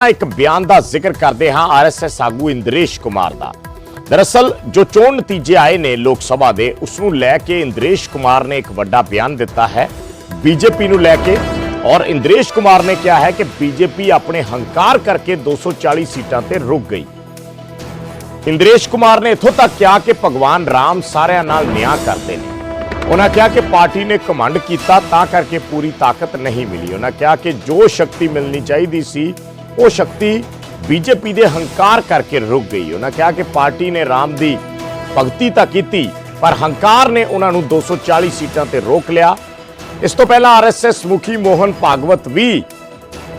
ਇੱਕ ਬਿਆਨ ਦਾ ਜ਼ਿਕਰ ਕਰਦੇ ਹਾਂ ਆਰਐਸਐਸ ਆਗੂ ਇੰਦਰੇਸ਼ ਕੁਮਾਰ ਦਾ ਦਰਅਸਲ ਜੋ ਚੋਣ ਨਤੀਜੇ ਆਏ ਨੇ ਲੋਕ ਸਭਾ ਦੇ ਉਸ ਨੂੰ ਲੈ ਕੇ ਇੰਦਰੇਸ਼ ਕੁਮਾਰ ਨੇ ਇੱਕ ਵੱਡਾ ਬਿਆਨ ਦਿੱਤਾ ਹੈ ਬੀਜੇਪੀ ਨੂੰ ਲੈ ਕੇ ਔਰ ਇੰਦਰੇਸ਼ ਕੁਮਾਰ ਨੇ ਕਿਹਾ ਹੈ ਕਿ ਬੀਜੇਪੀ ਆਪਣੇ ਹੰਕਾਰ ਕਰਕੇ 240 ਸੀਟਾਂ ਤੇ ਰੁਕ ਗਈ ਇੰਦਰੇਸ਼ ਕੁਮਾਰ ਨੇ ਇਥੋਂ ਤੱਕ ਕਿਹਾ ਕਿ ਭਗਵਾਨ ਰਾਮ ਸਾਰਿਆਂ ਨਾਲ ਨਿਆਂ ਕਰਦੇ ਨੇ ਉਹਨਾਂ ਕਿਹਾ ਕਿ ਪਾਰਟੀ ਨੇ ਕਮਾਂਡ ਕੀਤਾ ਤਾਂ ਕਰਕੇ ਪੂਰੀ ਤਾਕਤ ਨਹੀਂ ਮਿਲੀ ਉਹਨਾਂ ਕਿਹਾ ਕਿ ਜੋ ਸ਼ਕਤੀ ਮਿਲਣੀ ਚਾਹੀਦੀ ਸੀ ਉਹ ਸ਼ਕਤੀ ਬੀਜੇਪੀ ਦੇ ਹੰਕਾਰ ਕਰਕੇ ਰੁਕ ਗਈ। ਉਹਨਾਂ ਕਿਹਾ ਕਿ ਪਾਰਟੀ ਨੇ ਰਾਮ ਦੀ ਭਗਤੀ ਤਾਂ ਕੀਤੀ, ਪਰ ਹੰਕਾਰ ਨੇ ਉਹਨਾਂ ਨੂੰ 240 ਸੀਟਾਂ ਤੇ ਰੋਕ ਲਿਆ। ਇਸ ਤੋਂ ਪਹਿਲਾਂ ਆਰਐਸਐਸ ਮੁਖੀ ਮੋਹਨ ਭਾਗਵਤ ਵੀ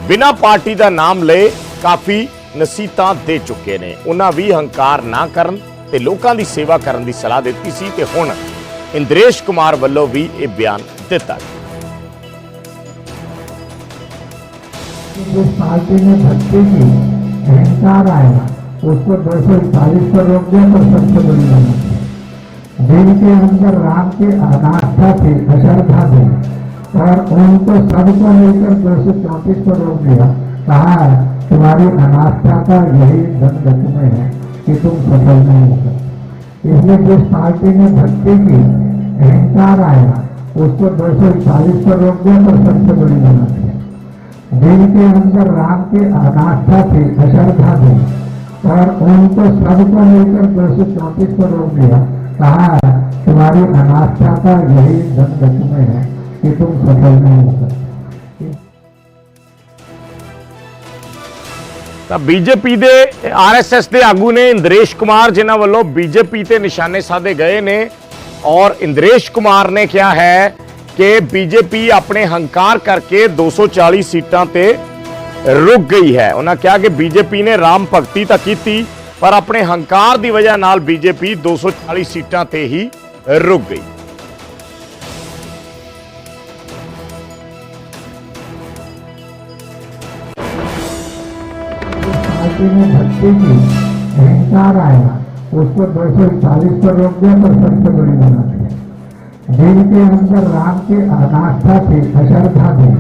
ਬਿਨਾਂ ਪਾਰਟੀ ਦਾ ਨਾਮ ਲਏ ਕਾਫੀ ਨਸੀਤਾਂ ਦੇ ਚੁੱਕੇ ਨੇ। ਉਹਨਾਂ ਵੀ ਹੰਕਾਰ ਨਾ ਕਰਨ ਤੇ ਲੋਕਾਂ ਦੀ ਸੇਵਾ ਕਰਨ ਦੀ ਸਲਾਹ ਦਿੱਤੀ ਸੀ ਤੇ ਹੁਣ ਇੰਦਰੇਸ਼ ਕੁਮਾਰ ਵੱਲੋਂ ਵੀ ਇਹ ਬਿਆਨ ਦਿੱਤਾ ਗਿਆ। जिस पार्टी में भक्ति की अहंकार आएगा उसको दो सौ इकतालीस पर रोक दिया तो सबसे बड़ी गलत जिनके अंदर राम की अनास्था थी, अश्रद्धा थी, और उनको सबको लेकर दो सौ चौंतीस पर रोक दिया। कहा तुम्हारी अनास्था का यही दंड तुम्हें है कि तुम सफल नहीं हो सकते। इसलिए जिस पार्टी ने भक्ति की अहंकार आएगा उसको दो सौ इकतालीस पर रोक दिया तो सबसे बड़ी गलत जिनके अंदर राम की अनास्था थी अश्रद्धा थी और उनको सबको लेकर दो सौ चौंतीस पर रोक दिया कहा है तुम्हारी अनास्था का यही दंड तुम्हें है कि तुम सफल नहीं हो सकते ਤਾਂ ਬੀਜੇਪੀ ਦੇ ਆਰਐਸਐਸ ਦੇ ਆਗੂ ਨੇ ਇੰਦਰੇਸ਼ ਕੁਮਾਰ ਜਿਨ੍ਹਾਂ ਵੱਲੋਂ ਬੀਜੇਪੀ ਤੇ ਨਿਸ਼ਾਨੇ ਸਾਧੇ ਗਏ ਨੇ ਔਰ ਇੰਦਰੇਸ਼ ਕੁਮਾਰ ਨੇ ਕਿਹਾ ਹੈ ਕਿ ਬੀਜੇਪੀ ਆਪਣੇ ਹੰਕਾਰ ਕਰਕੇ 240 ਸੀਟਾਂ ਤੇ ਰੁਕ ਗਈ ਹੈ ਉਹਨਾਂ ਕਿਹਾ ਕਿ ਬੀਜੇਪੀ ਨੇ ਰਾਮ ਭਗਤੀ ਤਾਂ ਕੀਤੀ ਪਰ ਆਪਣੇ ਹੰਕਾਰ ਦੀ ਵਜ੍ਹਾ ਨਾਲ ਬੀਜੇਪੀ 240 ਸੀਟਾਂ ਤੇ ਹੀ ਰੁਕ ਗਈ जिस पार्टी में भक्ति की अहंकार आएगा उसको दो सौ इकतालीस पर रोक दिया तो सबसे बड़ी गलत है जिनके अंदर राम की अनास्था थी अश्रद्धा थी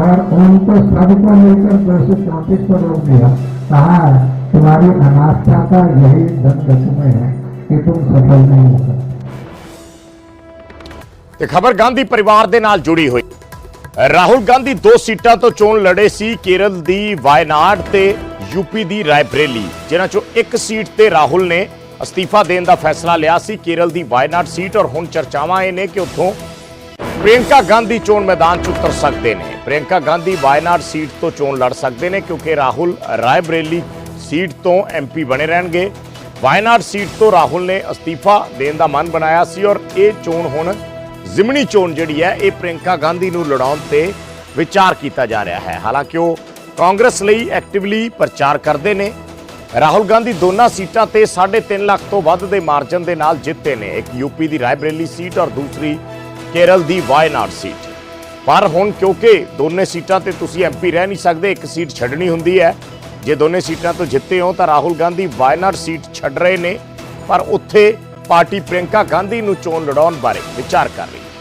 और उनको सबको लेकर दो सौ चौंतीस पर रोक दिया कहा है तुम्हारी अनास्था का यही दंड तुम्हें है कि तुम सफल नहीं हो सकते ਤੇ ਖਬਰ ਗਾਂਧੀ ਪਰਿਵਾਰ ਦੇ ਨਾਲ ਜੁੜੀ ਹੋਈ ਰਾਹੁਲ ਗਾਂਧੀ ਦੋ ਸੀਟਾਂ ਤੋਂ ਚੋਣ ਲੜੇ ਸੀ ਕੇਰਲ ਦੀ ਵਾਇਨਾਡ ਤੇ ਯੂਪੀ ਦੀ ਰਾਇਬਰੇਲੀ ਜਿਨ੍ਹਾਂ ਚੋਂ ਇੱਕ ਸੀਟ ਤੇ ਰਾਹੁਲ ਨੇ ਅਸਤੀਫਾ ਦੇਣ ਦਾ ਫੈਸਲਾ ਲਿਆ ਸੀ। ਕੇਰਲ ਦੀ ਵਾਇਨਾਡ ਸੀਟ ਔਰ ਹੁਣ ਚਰਚਾਵਾਂ ਇਹ ਨੇ ਕਿ ਉੱਥੋਂ ਪ੍ਰਿਯੰਕਾ ਗਾਂਧੀ ਚੋਣ ਮੈਦਾਨ 'ਚ ਉਤਰ ਸਕਦੇ ਨੇ। ਪ੍ਰਿਯੰਕਾ ਗਾਂਧੀ ਵਾਇਨਾਡ ਸੀਟ ਤੋਂ ਚੋਣ ਲੜ ਸਕਦੇ ਨੇ ਕਿਉਂਕਿ ਰਾਹੁਲ ਰਾਇਬਰੇਲੀ ਸੀਟ ਤੋਂ ਐਮਪੀ ਬਣੇ ਰਹਿਣਗੇ। ਵਾਇਨਾਡ ਸੀਟ ਤੋਂ ਰਾਹੁਲ ਨੇ ਅਸਤੀਫਾ ਦੇਣ ਦਾ ਮਨ ਬਣਾਇਆ ਸੀ ਔਰ ਇਹ ਚੋਣ ਹੁਣ ਜ਼ਿਮਨੀ ਚੋਣ ਜਿਹੜੀ ਹੈ, ਇਹ ਪ੍ਰਿਯੰਕਾ ਗਾਂਧੀ ਨੂੰ ਲੜਾਉਣ ਤੇ ਵਿਚਾਰ ਕੀਤਾ ਜਾ ਰਿਹਾ ਹੈ। ਹਾਲਾਂਕਿ ਉਹ ਕਾਂਗਰਸ ਲਈ ਐਕਟਿਵਲੀ ਪ੍ਰਚਾਰ ਕਰਦੇ ਨੇ। ਰਾਹੁਲ ਗਾਂਧੀ ਦੋਨਾਂ ਸੀਟਾਂ ਤੇ 3.5 ਲੱਖ ਤੋਂ ਵੱਧ ਦੇ ਮਾਰਜਨ ਦੇ ਨਾਲ ਜਿੱਤੇ ਨੇ। ਇੱਕ ਯੂਪੀ ਦੀ ਰਾਏਬਰੇਲੀ ਸੀਟ ਔਰ ਦੂਸਰੀ ਕੇਰਲ ਦੀ ਵਾਇਨਾਡ ਸੀਟ। ਪਰ ਹੁਣ ਕਿਉਂਕਿ ਦੋਨੇ ਸੀਟਾਂ ਤੇ ਤੁਸੀਂ ਐਮਪੀ ਰਹਿ ਨਹੀਂ ਸਕਦੇ, ਇੱਕ ਸੀਟ ਛੱਡਣੀ ਹੁੰਦੀ ਹੈ। ਜੇ ਦੋਨੇ ਸੀਟਾਂ ਤੋਂ ਜਿੱਤੇ ਹੋ ਤਾਂ ਰਾਹੁਲ ਗਾਂਧੀ ਵਾਇਨਾਡ ਸੀਟ ਛੱਡ ਰਹੇ ਨੇ। ਪਰ ਉੱਥੇ ਪਾਰਟੀ ਪ੍ਰਿਯੰਕਾ ਗਾਂਧੀ ਨੂੰ ਚੋਣ ਲੜਾਉਣ ਬਾਰੇ ਵਿਚਾਰ ਕਰ ਰਹੀ ਹੈ।